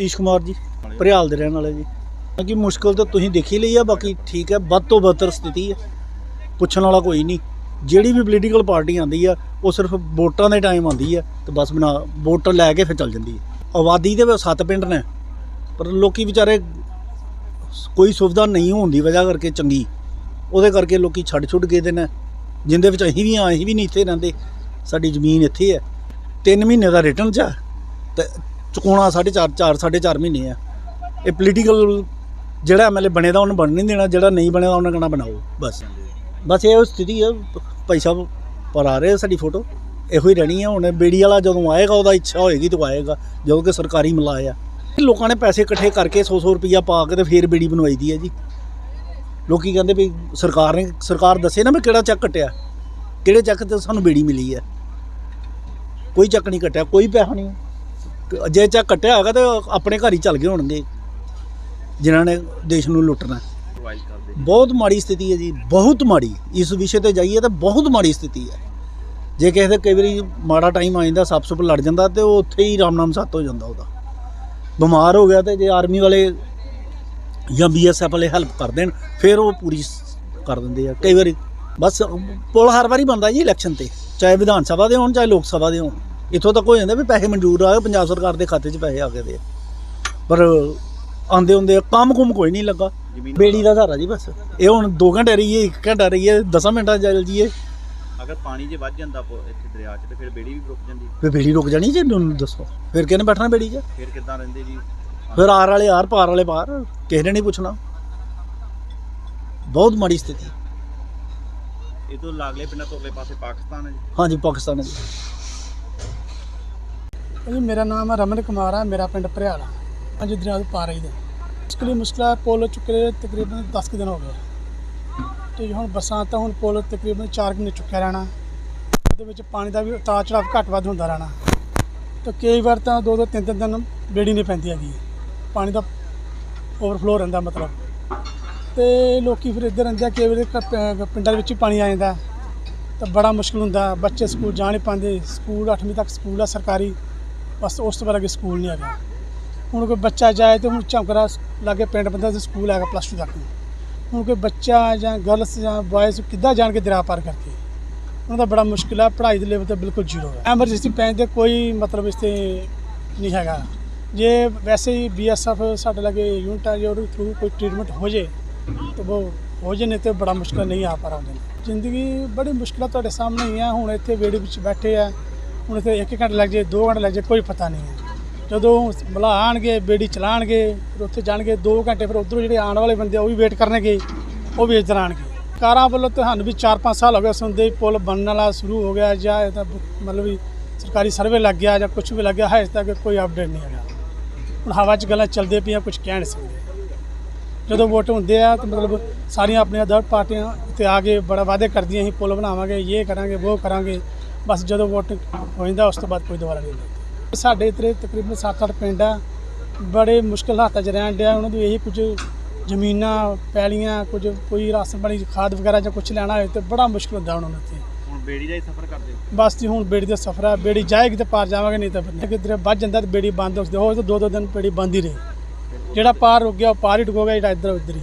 ਸਤੀਸ਼ ਕੁਮਾਰ ਜੀ, ਭਰਿਆਲ ਦੇ ਰਹਿਣ ਵਾਲੇ ਜੀ। ਕਿਉਂਕਿ ਮੁਸ਼ਕਲ ਤਾਂ ਤੁਸੀਂ ਦੇਖੀ ਲਈ ਆ, ਬਾਕੀ ਠੀਕ ਹੈ ਵੱਧ ਤੋਂ ਬਦਤਰ ਸਥਿਤੀ ਹੈ ਪੁੱਛਣ ਵਾਲਾ ਕੋਈ ਨਹੀਂ। ਜਿਹੜੀ ਵੀ ਪੋਲੀਟੀਕਲ ਪਾਰਟੀ ਆਂਦੀ ਆ, ਉਹ ਸਿਰਫ ਵੋਟਾਂ ਦੇ ਟਾਈਮ ਆਂਦੀ ਆ ਤੇ ਬਸ ਬਣਾ, ਵੋਟ ਲੈ ਕੇ ਫਿਰ ਚੱਲ ਜਾਂਦੀ ਹੈ ਆਬਾਦੀ ਦੇ ਵਿੱਚ ਸੱਤ ਪਿੰਡ ਨੇ, ਪਰ ਲੋਕੀ ਵਿਚਾਰੇ ਕੋਈ ਸੁਵਿਧਾ ਨਹੀਂ ਹੋਣ ਦੀ ਵਜ੍ਹਾ ਕਰਕੇ ਚੰਗੀ। ਉਹਦੇ ਕਰਕੇ ਲੋਕੀ ਛੱਡ ਛੁੱਟ ਗਏ ਦੇ ਨੇ, ਜਿੰਦੇ ਵਿੱਚ ਅਸੀਂ ਵੀ ਆ, ਅਸੀਂ ਵੀ ਨਹੀਂ ਇੱਥੇ ਰਹਿੰਦੇ। ਸਾਡੀ ਜ਼ਮੀਨ ਇੱਥੇ ਹੈ 3 ਮਹੀਨੇ ਦਾ ਰਿਟਰਨ ਚ ਆ। ਤੇ ਚੁਕਾਉਣਾ 4.5 4 4.5 ਮਹੀਨੇ ਆ। ਇਹ ਪੋਲੀਟੀਕਲ ਜਿਹੜਾ ਐਮਐਲਏ ਬਣੇ ਦਾ ਉਹਨੂੰ ਬਣ ਨਹੀਂ ਦੇਣਾ, ਜਿਹੜਾ ਨਹੀਂ ਬਣਿਆ ਉਹਨੇ ਕਹਿਣਾ ਬਣਾਓ, ਬਸ। ਬਸ ਇਹ ਉਹ ਸਥਿਤੀ ਹੈ ਭਾਈ ਸਾਹਿਬ ਪਰ ਆ ਰਹੇ ਆ ਸਾਡੀ ਫੋਟੋ ਇਹੋ ਹੀ ਰਹਿਣੀ ਹੈ ਹੁਣ ਬੇੜੀ ਵਾਲਾ ਜਦੋਂ ਆਏਗਾ, ਉਹਦਾ ਇੱਛਾ ਹੋਏਗੀ ਤਾਂ ਆਏਗਾ, ਜਦੋਂ ਕਿ ਸਰਕਾਰੀ ਮਲਾਏ ਆ। ਲੋਕਾਂ ਨੇ ਪੈਸੇ ਇਕੱਠੇ ਕਰਕੇ 100-100 ਰੁਪਈਆ ਪਾ ਕੇ ਤੇ ਫੇਰ ਬੇੜੀ ਬਣਵਾਈ ਦੀ ਹੈ ਜੀ। ਲੋਕੀ ਕਹਿੰਦੇ ਵੀ ਸਰਕਾਰ ਨੇ, ਸਰਕਾਰ ਦੱਸੇ ਨਾ ਵੀ ਕਿਹੜਾ ਚੱਕ ਕੱਟਿਆ। ਕਿਹੜੇ ਚੱਕ ਤੇ ਸਾਨੂੰ ਬੇੜੀ ਮਿਲੀ ਹੈ ਕੋਈ ਚੱਕ ਨਹੀਂ ਕੱਟਿਆ, ਕੋਈ ਪੈਸਾ ਨਹੀਂ। ਜੇ ਚੱਕ ਕੱਟਿਆ ਹੋਗਾ ਤਾਂ ਆਪਣੇ ਘਰ ਹੀ ਚੱਲ ਗਏ ਹੋਣਗੇ। ਜਿਨ੍ਹਾਂ ਨੇ ਦੇਸ਼ ਨੂੰ ਲੁੱਟਣਾ। ਬਹੁਤ ਮਾੜੀ ਸਥਿਤੀ ਹੈ ਜੀ, ਬਹੁਤ ਮਾੜੀ। ਇਸ ਵਿਸ਼ੇ ਤੇ ਜਾਈਏ ਤਾਂ ਬਹੁਤ ਮਾੜੀ ਸਥਿਤੀ ਹੈ। ਜੇ ਕਿਸੇ ਦੇ ਕਈ ਵਾਰੀ ਮਾੜਾ ਟਾਈਮ ਆ ਜਾਂਦਾ, ਸੱਪ ਸੁੱਪ ਲੜ ਜਾਂਦਾ ਤੇ ਉਹ ਉੱਥੇ ਹੀ ਰਾਮ ਨਾਮ ਸੱਤ ਹੋ ਜਾਂਦਾ ਉਹਦਾ। ਬਿਮਾਰ ਹੋ ਗਿਆ ਤੇ ਜੇ ਆਰਮੀ ਵਾਲੇ ਜਾਂ ਬੀਐਸਐਫ ਵਾਲੇ ਹੈਲਪ ਕਰ ਦੇਣ, ਫਿਰ ਉਹ ਪੂਰੀ ਕਰ ਦਿੰਦੇ ਆ। ਕਈ ਵਾਰੀ ਬਸ ਪੁਲ ਹਰ ਵਾਰੀ ਬੰਦਾ ਜੀ ਇਲੈਕਸ਼ਨ ਤੇ, ਚਾਹੇ ਵਿਧਾਨ ਸਭਾ ਦੇ ਹੋਣ, ਚਾਹੇ ਲੋਕ ਸਭਾ ਦੇ ਹੋਣ। ਇੱਥੋਂ ਤੱਕ ਹੋ ਜਾਂਦਾ ਵੀ ਪੈਸੇ ਮਨਜ਼ੂਰ ਆ ਗਏ ਪੰਜਾਬ ਸਰਕਾਰ ਦੇ ਖਾਤੇ 'ਚ ਪੈਸੇ ਆ ਗਏ ਦੇ। ਪਰ ਆਂਦੇ ਹੁੰਦੇ ਕੰਮ ਕੁਮ ਕੋਈ ਨਹੀਂ ਲੱਗਾ। ਬੇੜੀ ਦਾ ਸਹਾਰਾ ਜੀ ਬਸ। ਇਹ ਹੁਣ 2 ਘੰਟੇ ਰਹੀਏ 1 ਘੰਟਾ ਰਹੀਏ 10 ਮਿੰਟਾਂ ਚੱਲ ਜੀਏ ਅਗਰ ਪਾਣੀ ਜੇ ਵੱਧ ਜਾਂਦਾ ਇੱਥੇ ਦਰਿਆ 'ਚ ਤੇ ਫਿਰ ਬੇੜੀ ਵੀ ਰੁਕ ਜਾਂਦੀ। ਵੀ ਬੇੜੀ ਰੁਕ ਜਾਣੀ ਜੀ ਤੁਹਾਨੂੰ ਦੱਸੋ। ਫਿਰ ਕਿਹਨੇ ਬੈਠਣਾ ਬੇੜੀ 'ਚ? ਫਿਰ ਕਿੱਦਾਂ ਰਹਿੰਦੇ ਜੀ? ਫਿਰ ਆਰ ਵਾਲੇ ਆਰ ਪਾਰ ਵਾਲੇ ਪਾਰ ਕਿਸੇ ਨੇ ਨਹੀਂ ਪੁੱਛਣਾ। ਬਹੁਤ ਮਾੜੀ ਸਥਿਤੀ। ਇਹ ਤੋਂ ਲਾਗਲੇ ਪਿੰਡਾਂ ਤੋਂ ਅਗਲੇ ਪਾਸੇ ਪਾਕਿਸਤਾਨ ਹੈ ਜੀ। ਹਾਂਜੀ ਪਾਕਿਸਤਾਨ ਹੈ ਜੀ। ਜੀ ਮੇਰਾ ਨਾਮ ਰਮਨ ਕੁਮਾਰ ਹੈ, ਮੇਰਾ ਪਿੰਡ ਭਰਿਆਲਾ। ਅੱਜ ਦਰਿਆ ਤੋਂ ਪਾ ਰਹੀ ਦੇ ਮੁਸ਼ਕਿਲ ਮੁਸ਼ਕਲਾ ਪੁਲ ਚੁੱਕੇ ਤਕਰੀਬਨ 10 ਕੁ ਦਿਨ ਹੋ ਗਏ। ਤੇ ਹੁਣ ਬਸਾਂ ਤਾਂ ਹੁਣ ਪੁਲ ਤਕਰੀਬਨ 4 ਮਹੀਨੇ ਚੁੱਕਿਆ ਰਹਿਣਾ। ਉਹਦੇ ਵਿੱਚ ਪਾਣੀ ਦਾ ਵੀ ਉਤਾਰ ਚੜਾਵ ਘੱਟ ਵੱਧ ਹੁੰਦਾ ਰਹਿਣਾ। ਤੇ ਕਈ ਵਾਰ ਤਾਂ ਦੋ ਦੋ, ਤਿੰਨ ਤਿੰਨ ਦਿਨ ਬੇੜੀ ਨਹੀਂ ਪੈਂਦੀ ਹੈਗੀ। ਪਾਣੀ ਦਾ ਓਵਰਫਲੋ ਰਹਿੰਦਾ ਮਤਲਬ। ਤੇ ਲੋਕੀ ਫਿਰ ਇੱਧਰ ਰਹਿੰਦੇ ਆ, ਕਈ ਵਾਰੀ ਪਿੰਡਾਂ ਦੇ ਵਿੱਚ ਪਾਣੀ ਆ ਜਾਂਦਾ। ਤਾਂ ਬੜਾ ਮੁਸ਼ਕਲ ਹੁੰਦਾ। ਬੱਚੇ ਸਕੂਲ ਜਾ ਨਹੀਂ ਪਾਉਂਦੇ। ਸਕੂਲ 8ਵੀਂ ਤੱਕ ਸਕੂਲ ਆ ਸਰਕਾਰੀ। ਬਸ ਉਸ ਤੋਂ ਬਾਅਦ ਅੱਗੇ ਸਕੂਲ ਨਹੀਂ ਹੈਗਾ। ਹੁਣ ਕੋਈ ਬੱਚਾ ਜਾਏ ਤੇ ਹੁਣ ਝੰਕਰਾ ਲਾਗੇ ਪਿੰਡ ਬੰਦਾ ਤੇ ਸਕੂਲ ਹੈਗਾ ਪਲੱਸ 2 ਤੱਕ। ਹੁਣ ਕੋਈ ਬੱਚਾ ਜਾਂ ਗਰਲਸ ਜਾਂ ਬॉयਜ਼ ਕਿੱਦਾਂ ਜਾਣ ਕੇ ਦਰਿਆ ਪਾਰ ਕਰਕੇ। ਉਹਨਾਂ ਦਾ ਬੜਾ ਮੁਸ਼ਕਿਲ ਹੈ ਪੜ੍ਹਾਈ ਦੇ ਲੈਵਲ ਤੇ ਬਿਲਕੁਲ ਜ਼ੀਰੋ ਹੈ ਐਮਰਜੈਂਸੀ ਪੈਣ 'ਤੇ ਕੋਈ ਮਤਲਬ ਇਸ ਤੇ ਨਹੀਂ ਹੈਗਾ। ਜੇ ਵੈਸੇ ਹੀ ਬੀਐਸਐਫ ਸਾਡੇ ਲਾਗੇ ਯੂਨਿਟ ਆ, ਜੇ ਉਹਦੇ ਥਰੂ ਕੋਈ ਟ੍ਰੀਟਮੈਂਟ ਹੋ ਜੇ, ਤਾਂ ਉਹ ਹੋ ਜੇ, ਨਹੀਂ ਤੇ ਬੜਾ ਮੁਸ਼ਕਿਲ ਨਹੀਂ ਆ ਪਾ ਰਹਾ ਜ਼ਿੰਦਗੀ ਬੜੀ ਮੁਸ਼ਕਿਲਾਂ ਤੁਹਾਡੇ ਸਾਹਮਣੇ ਹੀ ਆ, ਹੁਣ ਇੱਥੇ ਵੇੜੇ ਵਿੱਚ ਬੈਠੇ ਆ। ਹੁਣ ਇੱਥੇ ਇੱਕ ਘੰਟਾ ਲੱਗ ਜੇ ਦੋ ਘੰਟੇ ਲੱਗ ਜੇ ਕੋਈ ਪਤਾ ਨਹੀਂ ਹੈ। ਜਦੋਂ ਬਲਾ ਆਣਗੇ, ਬੇੜੀ ਚਲਾਣਗੇ, ਫਿਰ ਉੱਥੇ ਜਾਣਗੇ 2 ਘੰਟੇ ਫਿਰ ਉਧਰੋਂ ਜਿਹੜੇ ਆਉਣ ਵਾਲੇ ਬੰਦੇ ਆ, ਉਹ ਵੀ ਵੇਟ ਕਰਨਗੇ, ਉਹ ਵੀ ਇੱਧਰ ਆਣਗੇ ਕਾਰਾਂ ਵੱਲੋਂ ਤੁਹਾਨੂੰ ਵੀ 4-5 ਸਾਲ ਹੋ ਗਏ, ਸੁਣਦੇ ਹੀ ਪੁਲ ਬਣਨ ਵਾਲਾ ਸ਼ੁਰੂ ਹੋ ਗਿਆ ਜਾਂ ਇਹ ਤਾਂ ਮਤਲਬ ਵੀ ਸਰਕਾਰੀ ਸਰਵੇ ਲੱਗ ਗਿਆ ਜਾਂ ਕੁਝ ਵੀ ਲੱਗ ਗਿਆ ਹੈ ਤੱਕ ਕੋਈ ਅਪਡੇਟ ਨਹੀਂ ਹੈਗਾ। ਹੁਣ ਹਵਾ 'ਚ ਗੱਲਾਂ ਚੱਲਦੇ ਪਈਆਂ ਕੁਝ ਕਹਿ ਨਹੀਂ ਸਕਦੇ। ਜਦੋਂ ਵੋਟ ਹੁੰਦੇ ਆ, ਤਾਂ ਮਤਲਬ ਸਾਰੀਆਂ ਆਪਣੀਆਂ ਦਰਦ ਪਾਰਟੀਆਂ ਤੇ ਆ ਕੇ ਬੜਾ ਵਾਅਦੇ ਕਰਦੀਆਂ ਅਸੀਂ ਪੁਲ ਬਣਾਵਾਂਗੇ, ਇਹ ਕਰਾਂਗੇ, ਉਹ ਕਰਾਂਗੇ। ਬਸ ਜਦੋਂ ਵੋਟ ਹੋ ਜਾਂਦਾ ਉਸ ਤੋਂ ਬਾਅਦ ਕੋਈ ਦੁਬਾਰਾ ਨਹੀਂ ਲੈਂਦੇ ਸਾਡੇ ਇੱਥੇ ਤਕਰੀਬਨ 7-8 ਪਿੰਡ ਆ ਬੜੇ ਮੁਸ਼ਕਲ ਹਾਲਾਤਾਂ 'ਚ ਰਹਿਣ ਡਿਆ। ਉਹਨਾਂ ਨੂੰ ਇਹੀ ਕੁਝ ਜ਼ਮੀਨਾਂ ਪੈਲੀਆਂ ਕੁਝ ਕੋਈ ਰਾਸ਼ਨ ਪਾਣੀ ਖਾਦ ਵਗੈਰਾ ਜਾਂ ਕੁਝ ਲੈਣਾ ਹੋਏ ਤੇ ਬੜਾ ਮੁਸ਼ਕਲ ਹੁੰਦਾ ਉਹਨਾਂ ਨੂੰ ਇੱਥੇ। ਹੁਣ ਬੇੜੀ ਦਾ ਹੀ ਸਫ਼ਰ ਕਰਦੇ ਬਸ ਜੀ ਹੁਣ ਬੇੜੀ ਦਾ ਸਫ਼ਰ ਆ। ਬੇੜੀ ਜਾਏਗੀ ਤੇ ਪਾਰ ਜਾਵਾਂਗੇ ਨਹੀਂ ਤਾਂ ਫਿਰ ਨਹੀਂ। ਕਿਧਰੇ ਵੱਜ ਜਾਂਦਾ ਤੇ ਬੇੜੀ ਬੰਦ ਹੋ ਜਾਂਦੀ। ਹੋ ਤਾਂ ਦੋ ਦੋ ਦਿਨ ਬੇੜੀ ਬੰਦ ਹੀ ਰਹੀ। ਜਿਹੜਾ ਪਾਰ ਰੁਕ ਗਿਆ ਉਹ ਪਾਰ ਹੀ ਡੁੱਬੋਗਾ ਜਿਹੜਾ ਇੱਧਰ ਉੱਧਰ ਹੀ।